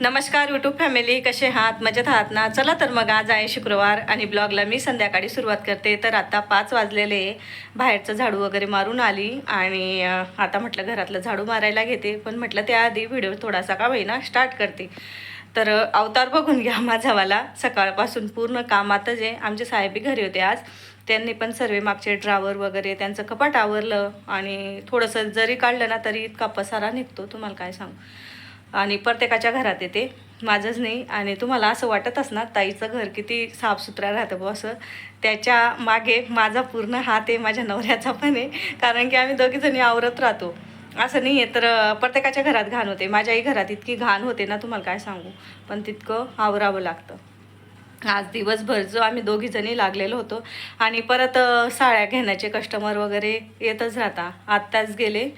नमस्कार YouTube family कसे आहात? मजेत आहात ना? चला तर मग आज आहे शुक्रवार आणि ब्लॉगला मी संध्याकाळी सुरुवात करते. तर आता पाच वाजलेले बाहेरचं झाडू वगैरे मारून आली आणि आता म्हटलं घरातलं झाडू मारायला घेते. पण म्हटलं त्याआधी व्हिडिओ थोडासा का होईना स्टार्ट करते. तर अवतार बघून घ्या माझावाला सकाळपासून पूर्ण कामातच आहे. आमचे साहेबी घरी होते आज. त्यांनी पण सर्वे मागचे ड्रावर वगैरे त्यांचं कपाट आवरलं आणि थोडंसं जरी काढलं ना तरी इतका पसारा निघतो. तुम्हाला काय सांगू? आणि प्रत्येकाच्या घरात येते. माझंच नाही आणि तुम्हाला असं वाटत असणार ताईचं घर किती साफसुथरा राहतं बुवा असं. त्याच्यामागे माझा पूर्ण हात आहे माझ्या नवऱ्याचा पण आहे. कारण की आम्ही दोघीजणी आवरत राहतो. असं नाही आहे तर प्रत्येकाच्या घरात घाण होते. माझ्याही घरात इतकी घाण होते ना तुम्हाला काय सांगू. पण तितकं आवरावं लागतं. आज दिवसभर जो आम्ही दोघीजणी लागलेलो होतो आणि परत साड्या घेण्याचे कस्टमर वगैरे येतच राहता. आत्ताच गेले.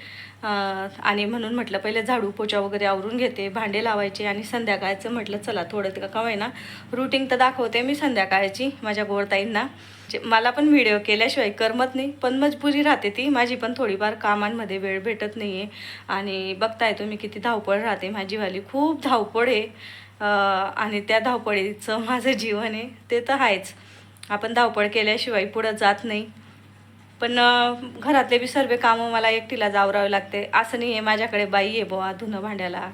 आणि म्हणून म्हटलं पहिले झाडू पोचा वगैरे आवरून घेते भांडे लावायचे आणि संध्याकाळचं म्हटलं चला थोडं ते का ना रुटीन तर दाखवते मी संध्याकाळची माझ्या गोरताईंना. जे- मला पण व्हिडिओ केल्याशिवाय करमत नाही पण मजबुरी राहते ती. माझी पण थोडीफार कामांमध्ये वेळ भेटत नाही आहे आणि बघताय तुम्ही किती धावपळ राहते. माझीवाली खूप धावपळ आहे. आणि त्या धावपळीचं माझं जीवन आहे. ते तर आहेच. आपण धावपळ केल्याशिवाय पुढं जात नाही. पण घरातले बी सर्व कामं मला एकटीला जावरावे लागते. असं नाही आहे माझ्याकडे बाई आहे बुवा धुणं भांड्याला.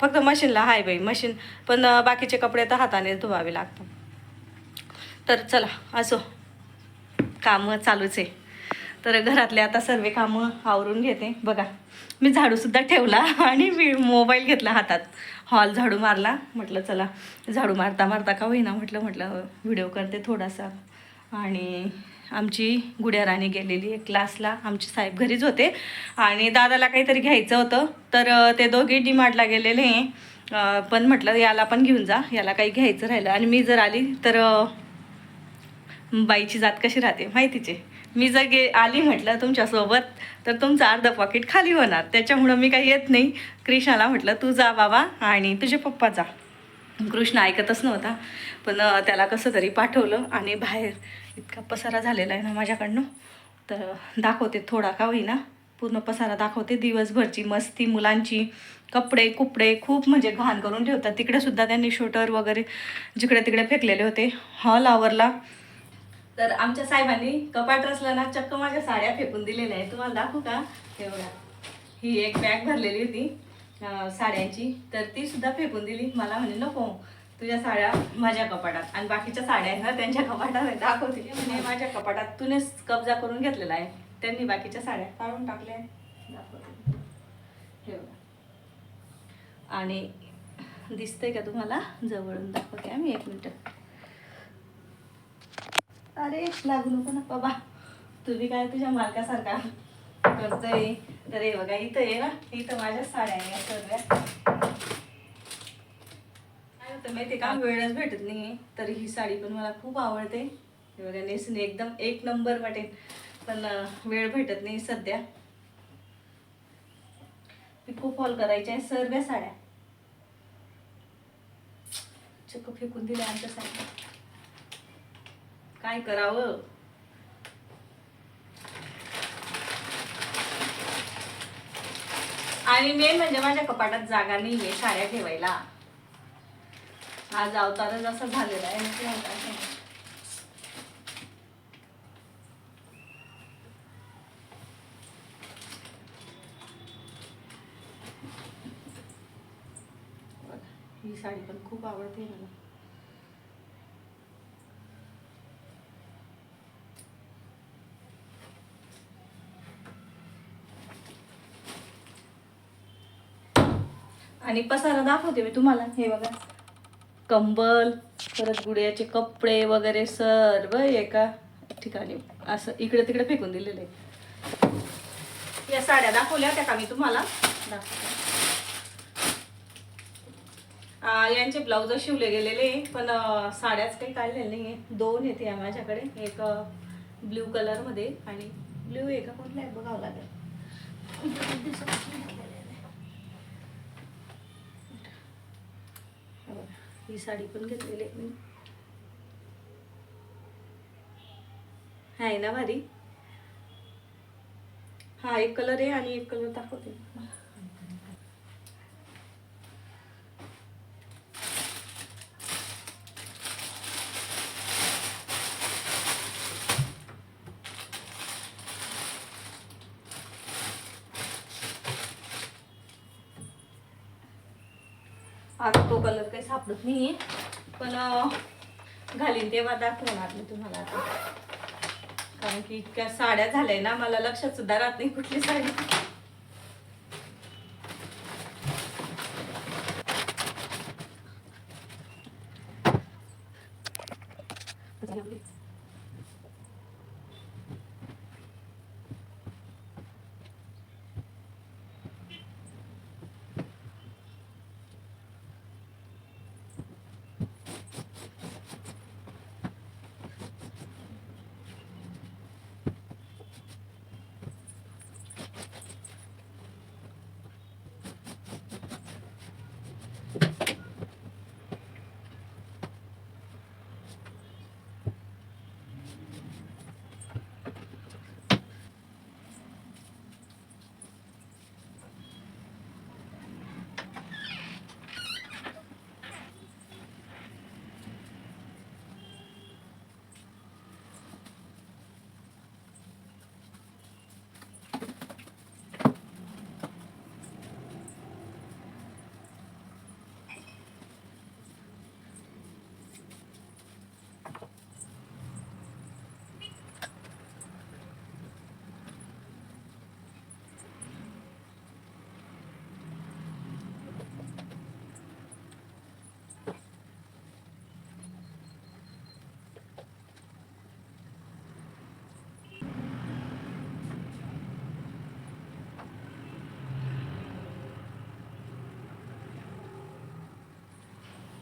फक्त मशीनला आहे बाई मशीन. पण बाकीचे कपडे तर हाताने धुवावे लागतात. तर चला असो. कामं चालूच आहे. तर घरातले आता सर्व कामं आवरून घेते. बघा मी झाडूसुद्धा ठेवला आणि मी मोबाईल घेतला हातात. हॉल झाडू मारला. म्हटलं चला झाडू मारता मारता का होईना? म्हटलं म्हटलं व्हिडिओ करते थोडासा. आणि आमची गुड्या राणी गेलेली आहे क्लासला आमचे साहेब घरीच होते. आणि दादाला काहीतरी घ्यायचं होतं. तर ते दोघे डिमार्टला गेलेले आहे. पण म्हटलं याला पण घेऊन जा. याला काही घ्यायचं राहिलं. आणि मी जर आली तर बाईची जात कशी राहते माहितीचे? मी जर गे आली म्हटलं तुमच्यासोबत तर तुमचं अर्धं पॉकेट खाली होणार. त्याच्यामुळं मी काही येत नाही. कृष्णाला म्हटलं तू जा बाबा आणि तुझे पप्पा जा. कृष्ण ऐकतच नव्हता. पण त्याला कसं तरी पाठवलं आणि बाहेर इतका पसारा झालेला आहे ना माझ्याकडनं. तर दाखवते थोडा का होईना. पूर्ण पसारा दाखवते. दिवसभरची मस्ती मुलांची कपडे कुपडे खूप म्हणजे घाण करून ठेवतात. तिकडे सुद्धा त्यांनी शूटर वगैरे जिकडे तिकडे फेकलेले होते. हॉल आवरला तर आमच्या साहेबांनी कपाट रचला ना चक्क माझ्या साड्या फेकून दिलेल्या आहे तुम्हाला दाखवू का? एवढ्या ही एक बॅग भरलेली होती. साड्यांची. तर ती सुद्धा फेकून दिली. मला म्हणे नको तुझ्या साड्या माझ्या कपाटात. आणि बाकीच्या साड्या आहेत ना त्यांच्या कपाटात दाखवते. म्हणे माझ्या कपाटात तूनेच कब्जा करून घेतलेला आहे. त्यांनी बाकीच्या साड्या काढून टाकल्या दाखवते. हे बघा. आणि दिसतंय का तुम्हाला? जवळून दाखवते आम्ही एक मिनटं. अरे लागू नको ना बाबा. तुम्ही काय तुझ्या मालकासारखा करतोय? तर हे बघा इथं आहे ना इथं माझ्या साड्या आहे या काय होतं माहिती का? वेळच भेटत नाही तर ही साडी पण मला खूप आवडते. हे बघा नेसून एकदम एक नंबर वाटेल. पण वेळ भेटत नाही सध्या. खूप हॉल करायच्या आहे सर्व साड्या. चक्क फेकून दिल्या आमच्या साड्या. काय करावं? आणि मेन म्हणजे माझ्या कपाटात जागा नाही आहे साड्या ठेवायला. आज अवतारच असं झालेला आहे. ही साडी पण खूप आवडते मला. आणि पसारा दाखवते मी तुम्हाला. हे बघा. कंबल परत गुड्याचे कपडे वगैरे सर्व एका ठिकाणी असं इकडे तिकडे फेकून दिलेले. या साड्या दाखवल्या त्या का मी तुम्हाला? दाखवते. यांचे ब्लाउज शिवले गेलेले पण साड्याच काही काढलेल्या नाही आहे दोन येते माझ्याकडे. एक ब्ल्यू कलरमध्ये आणि ब्ल्यू एका कोणत्या बघावं लागेल हे बघा, ही साडी पण घेतलेली आहे मी. आहे ना भारी? हा एक कलर आहे आणि एक कलर दाखवते आता तो कलर मी पण घालीन तेव्हा दाखवणार मी तुम्हाला आता. कारण की इतक्या साड्या झाल्या ना मला लक्षात सुद्धा राहत नाही कुठली साडी.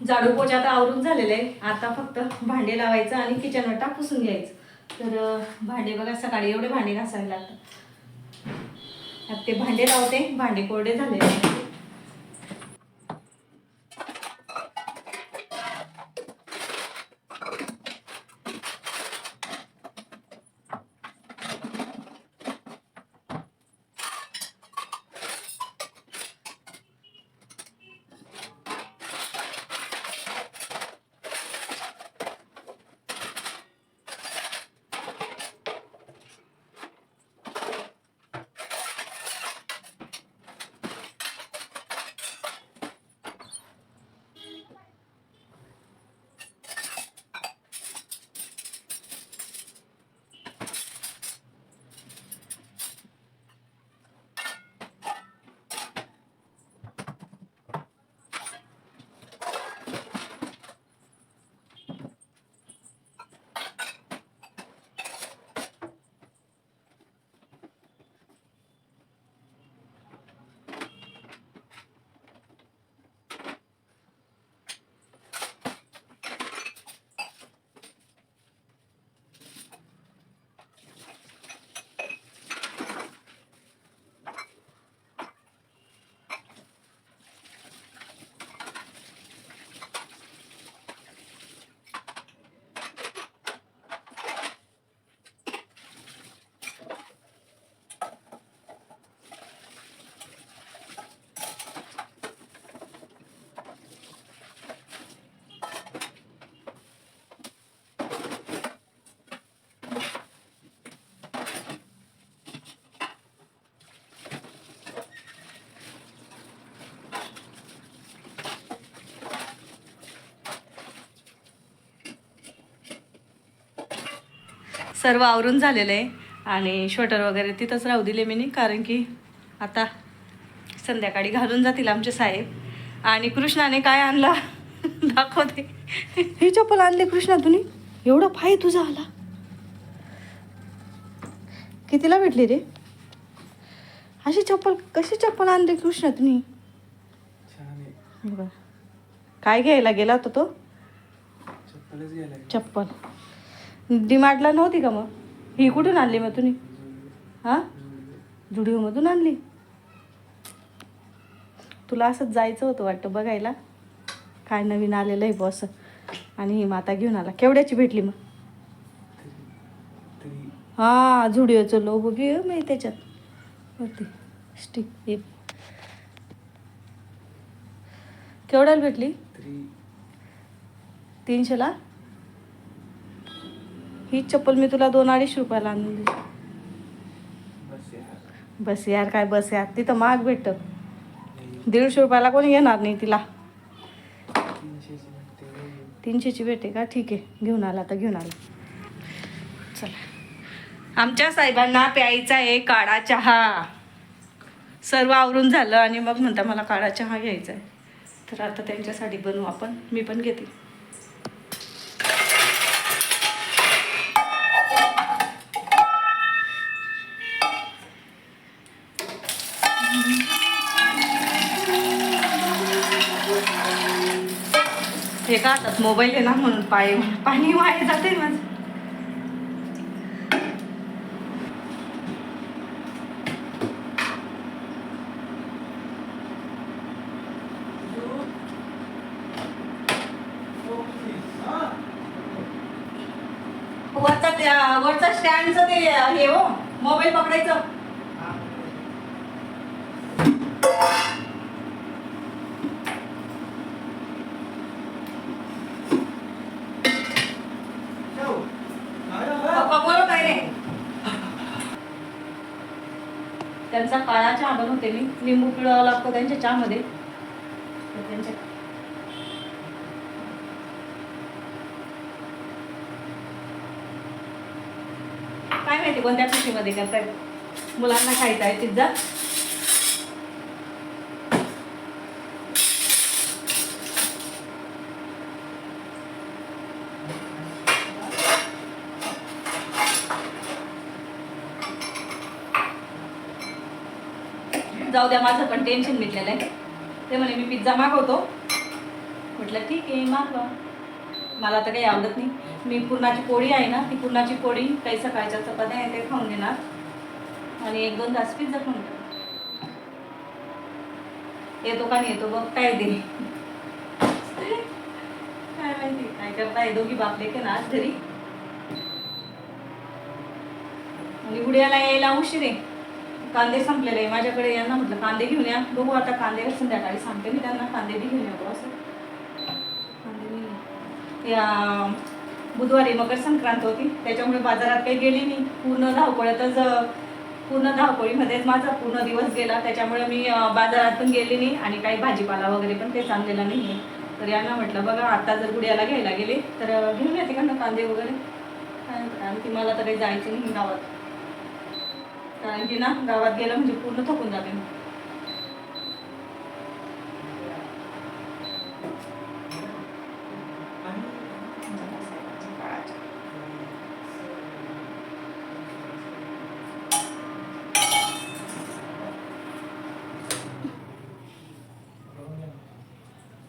झाडू पोछा आता आवरून झालेलं आहे आता फक्त भांडे लावायचं आणि किचनवर पुसून घ्यायचं. तर भांडे बघा सकाळी एवढे भांडे घासावे लागतात. आता ते भांडे लावते भांडे कोरडे झालेले सर्व आवरून झालेलं आहे. आणि श्वेटर वगैरे तिथंच राहू दिले मी कारण की आता संध्याकाळी घालून जातील आमचे साहेब. आणि कृष्णाने काय आणला? दाखवते ही चप्पल आणली कृष्णा तुम्ही एवढा फाय तुझा आला. कितीला भेटली रे? अशी चप्पल कशी चप्पल आणली कृष्णा तुम्ही. काय घ्यायला गेला होता तो? चप्पल. डिमार्टला नव्हती का मग? ही कुठून आणली मग तुम्ही? हां? जुडिओमधून आणली? तुला असंच जायचं होतं वाटतं बघायला? काय नवीन आलेलं आहे बॉस आणि ही माता घेऊन आला. केवढ्याची भेटली मग? हां जुडिओचं लोगो घे मी त्याच्यात. वरती. स्टिक केवढ्याला भेटली? तीनशेला? ही चप्पल मी तुला दोन अडीचशे रुपयाला आणून दिली बस यार काय बस यार. तिथं महाग भेटतं. दीडशे रुपयाला कोणी घेणार नाही तिला. तीनशेची भेटे का? ठीक आहे. घेऊन आला तर घेऊन आला. चला. आमच्या साहेबांना प्यायचा आहे काळा चहा. सर्व आवरून झालं आणि मग म्हणता मला काळा चहा घ्यायचा आहे. तर आता त्यांच्यासाठी बनवू आपण. मी पण घेते. हे का हातात मोबाईल आहे ना म्हणून पाय पाणी वाया जाते माझं. वरचा वरचा स्टँडचं ते हे हो मोबाईल पकडायचं पप्पा बोलत आहे रे त्यांचा काळा चहा बनवते मी लिंबू पिळावा लागतो त्यांच्या चहामध्ये. त्यांच्या काय माहिती कोणत्या खुशीमध्ये करतायत? मुलांना खायचा आहे पिझ्झा? जाऊ द्या माझं पण टेन्शन मिटलेलं आहे. ते म्हणे मी पिझ्झा मागवतो. म्हटलं ठीक आहे मागवा. मला तर काही आवडत नाही. मी पुरणाची पोळी आहे ना ती पुरणाची पोळी काही सकाळच्या चपात्या आहे ते खाऊन घेणार. आणि एक दोन तास पिझ्झा खाऊन घेणार. येतो का नाही येतो बघ काय दे काय माहिती काय करताय दोघी बापले के ना आज घरी. आणि उड्याला यायला उशीर आहे. कांदे संपलेले आहे. माझ्याकडे यांना म्हटलं कांदे घेऊन या. बघू आता कांदे संध्याकाळी सांगते मी त्यांना. कांदे बी घेऊन येतो असं. कांदे या. बुधवारी मकर संक्रांत होती. त्याच्यामुळे बाजारात काही गेली नाही. पूर्ण धावपळतच पूर्ण धावपळीमध्येच माझा पूर्ण दिवस गेला. त्याच्यामुळे मी बाजारात पण गेली नाही आणि काही भाजीपाला वगैरे पण काही चांगलेला नाही आहे. तर यांना म्हटलं बघा आता जर गुड्याला घ्यायला गेले तर घेऊन येते का ना कांदे वगैरे. काय आणि ती मला तर काही जायचं नाही गावात. कारण की ना गावात गेलं म्हणजे पूर्ण थकून जाते.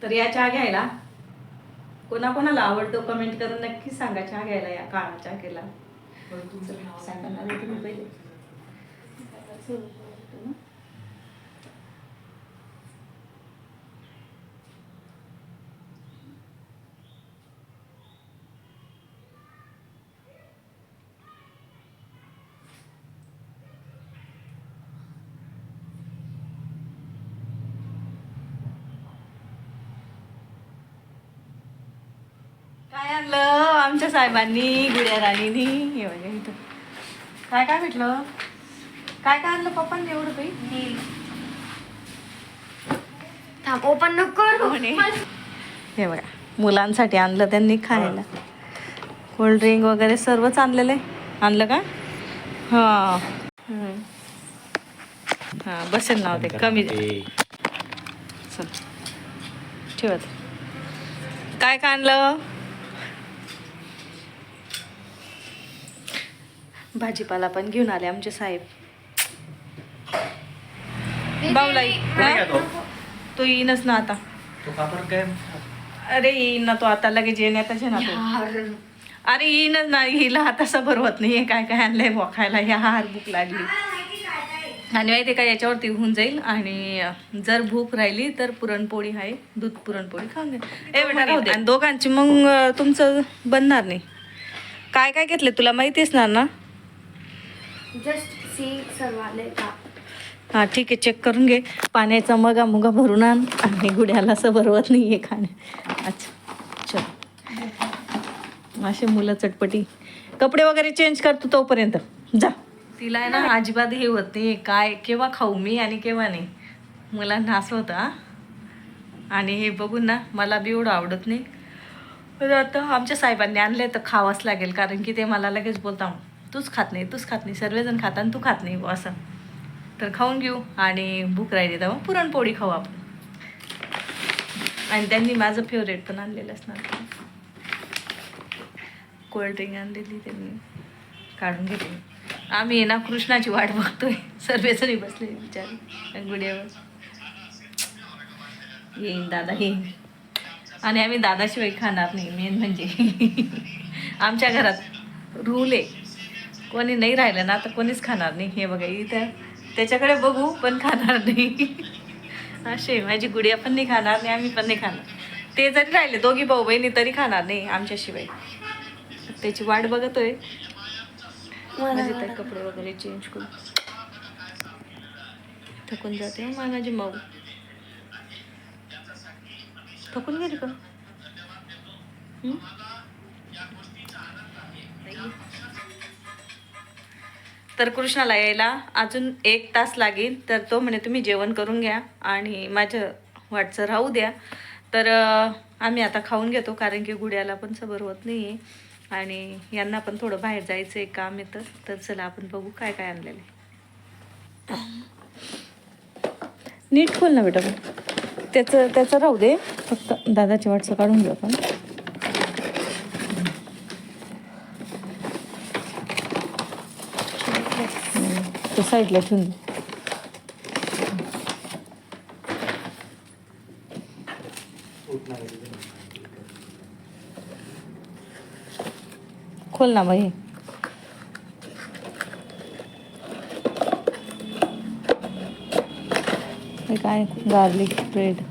तर या चहा घ्यायला. कोणाकोणाला आवडतो कमेंट करून नक्की सांगा चहा घ्यायला या काळा चहा केला सांगा ना काय आणलं? आमच्या साहेबांनी गुड्या राणीनी हे बघा इथं. काय काय भेटलं? काय काय आणलं पप्पांनी एवढं काही? थांब ओपन नको करू. हे बघा मुलांसाठी आणलं त्यांनी खायला. कोल्ड्रिंक वगैरे सर्वच आणलेलं. आहे आणलं का? हां. हां बसेल नाव ते कमी चल. ठेवत. काय काय आणलं? भाजीपाला पण घेऊन आले आमचे साहेब. बावलाई हा? तो येईनच ना आता. तो कापड काय? अरे येईन ना तो आता लगेच येण्यातच आहे ना तो यार. अरे येईनच ना हिला आता भरवत नाहीये. काय काय आणलंय बुवा खायला ह्या हार भूक लागली. आणि माहिती का याच्यावरती होऊन जाईल. आणि अं, जर भूक राहिली तर पुरणपोळी आहे. दूध पुरणपोळी खाऊन घे. ए बेटा राहू दे. आणि दोघांची मग अं, तुमचं बनणार नाही. काय काय घेतले तुला माहितीच ना ना? जस्ट सी सर्व आले का हां ठीक आहे चेक करून घे. पाण्याचा मगा मुगा भरून आण. आणि गुड्याला असं भरवत नाही आहे खाणे. अच्छा चल. असे मुलं चटपटी. कपडे वगैरे चेंज करतो तोपर्यंत. जा. तिला आहे ना अजिबात हे होत नाही काय केव्हा खाऊ मी आणि केव्हा नाही. मला नास होता आणि हे बघून ना मला बी एवढं आवडत नाही. तर आता आमच्या साहेबांनी आणले तर खावाच लागेल. कारण की ते मला लगेच बोलता तूच खात नाही तूच खात नाही. सर्वजण खात आणि तू खात नाही असं. तर खाऊन घेऊ आणि भूक राहिली तर मग पुरणपोळी खाऊ आपण. आणि त्यांनी माझं फेवरेट पण आणलेलं असणार. कोल्ड्रिंक आणलेली त्यांनी. काढून घेतली. आम्ही ना कृष्णाची वाट बघतोय. सर्वजणी बसले विचार गुड्यावर येईन दादा येईन. आणि आम्ही दादाशिवाय खाणार नाही. मेन म्हणजे. आमच्या घरात रूल आहे. कोणी नाही राहिलं ना तर कोणीच खाणार नाही. हे बघा इथं त्याच्याकडे बघू पण खाणार नाही. असे माझी गुडिया पण नाही खाणार नाही आम्ही पण नाही खाणार. ते जरी राहिले दोघी भाऊ बहिणी तरी खाणार नाही आमच्याशिवाय. त्याची वाट बघतोय. माझे तर कपडे वगैरे चेंज करून थकून जाते हं माझी माऊ. थकून गेली का? तर कृष्णाला यायला अजून एक तास लागेल तर तो म्हणे तुम्ही जेवण करून घ्या आणि माझं वाटचं राहू द्या. तर आम्ही आता खाऊन घेतो कारण की गुड्याला पण सबर होत नाही आहे आणि यांना पण थोडं बाहेर जायचं आहे काम येतं तर चला आपण बघू काय काय आणलेलं आहे. नीट खोल ना बेटा. त्याचं त्याचं राहू दे. फक्त दादाची वाटचं काढून घेऊ आपण हम्म, तो साईडला ठेवून दे. खोल ना बाई हे काय गार्लिक ब्रेड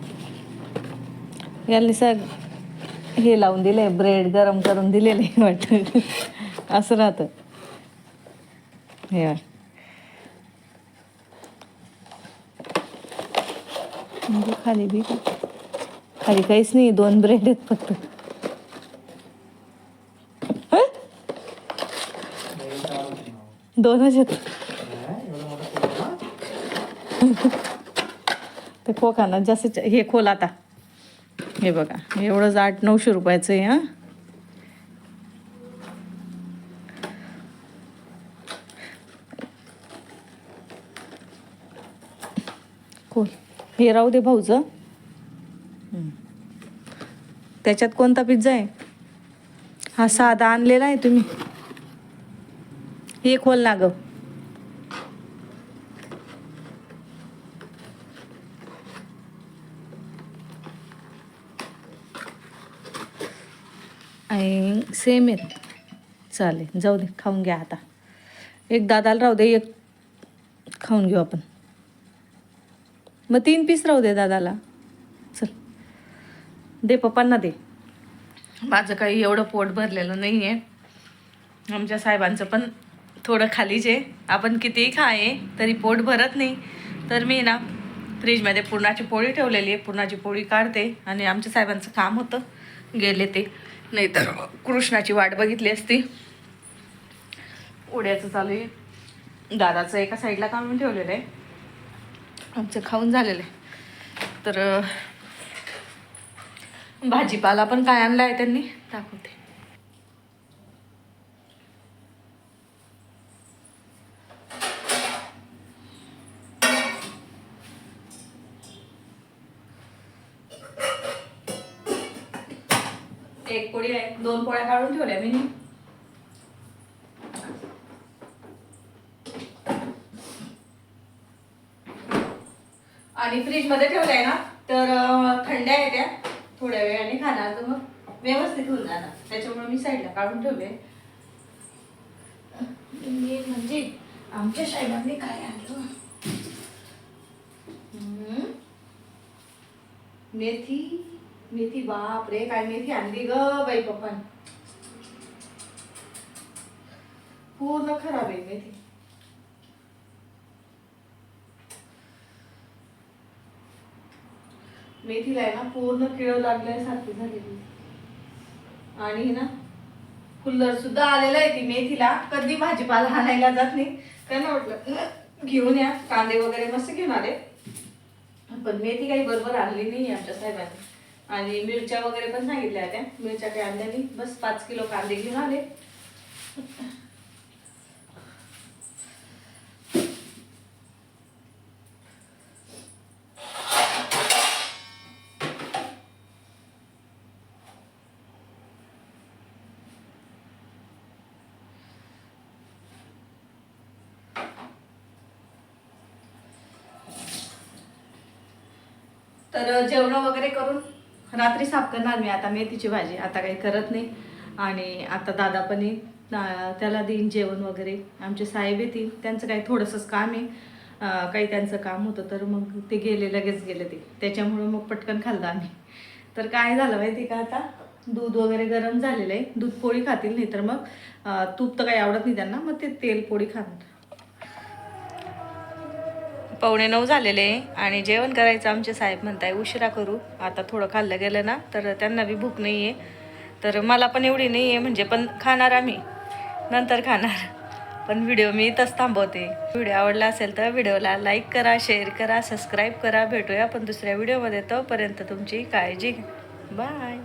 यांनी सग हे लावून दिले ब्रेड गरम करून दिलेले वाटतं असं राहतं हे बघ. म्हणजे खाली बी का? खाली काहीच नाही दोन ब्रेड आहेत फक्त दोनच आहेत ते खो मोठं ना? जास्त हे खोल आता हे बघा एवढंच आठ नऊशे रुपयाचं आहे हां खोल हे राहू दे भाऊचं हं. त्याच्यात कोणता पिझ्झा आहे? हा साधा आणलेला आहे तुम्ही. हे खोल ना गं. सेम आहेत. चालेल जाऊ दे खाऊन घ्या आता. एक दादाला राहू दे एक खाऊन घेऊ आपण. मग तीन पीस राहू दे दादाला. चल. दे पप्पांना दे. माझं काही एवढं पोट भरलेलं नाही आहे आमच्या साहेबांचं पण थोडं खालीच आहे. आपण कितीही खाये तरी पोट भरत नाही. तर मी ना फ्रीजमध्ये पुरणाची पोळी ठेवलेली आहे. पुरणाची पोळी काढते आणि आमच्या साहेबांचं काम होतं. गेले ते. नाहीतर कृष्णाची वाट बघितली असती. उड्याचं चालू आहे. दादाचं एका साईडला काढून ठेवलेलं आहे. आमचं खाऊन झालेलं आहे. तर भाजीपाला पण काय आणला आहे त्यांनी? दाखवते एक पोळी आहे दोन पोळ्या काढून ठेवल्या मी आणि फ्रीजमध्ये ठेवलंय ना तर अं, थंड आहे त्या थोड्या खाणार तर मग व्यवस्थित होऊन जाणार. त्याच्यामुळे मी साईडला काढून ठेवले. मेन म्हणजे आमच्या साहेबांनी काय आणलं? हम्म. मेथी मेथी बाप रे काय मेथी आणली ग बाई पप्पान. पूर्ण खराब आहे मेथी. मेथीला आहे ना पूर्ण किळ लागल्यासारखी झालेली. आणि ना कुल्लर सुद्धा आलेला आहे ती मेथीला. कधी भाजीपाला आणायला जात नाही. त्यांना म्हटलं वाटलं घेऊन या कांदे वगैरे मस्त घेऊन आले. पण मेथी काही बरोबर आणली नाही आमच्या साहेबांनी. आणि मिरच्या वगैरे पण सांगितल्या त्या. मिरच्या काही आणल्या नाही. बस पाच किलो कांदे घेऊन आले. तर जेवण वगैरे करून रात्री साफ करणार मी. आता मेथीची भाजी आता काही करत नाही. आणि आता दादा पण येईल. ना- त्याला देईन जेवण वगैरे. आमचे साहेब येतील. त्यांचं काही थोडंसंच काम आहे. काही त्यांचं काम होतं तर मग ते गेले लगेच गेले ते. त्याच्यामुळं मग पटकन खाल्लं आम्ही. तर काय झालं माहिती का आता? दूध वगैरे गरम झालेलं आहे. दूध पोळी खातील नाही तर मग तूप तर काही आवडत नाही त्यांना. मग ते तेल पोळी खाणार. पावणे नऊ झालेले आहे. आणि जेवण करायचं आमचे साहेब म्हणताय उशिरा करू. आता थोडं खाल्लं गेलं ना तर त्यांना बी भूक नाही आहे तर मला पण एवढी नाही आहे म्हणजे पण खाणार आम्ही. नंतर खाणार. पण व्हिडिओ मी इथंच थांबवते. व्हिडिओ आवडला असेल तर व्हिडिओला लाईक करा शेअर करा सबस्क्राईब करा. भेटूया पण दुसऱ्या व्हिडिओमध्ये. तोपर्यंत तुमची काळजी घ्या. बाय.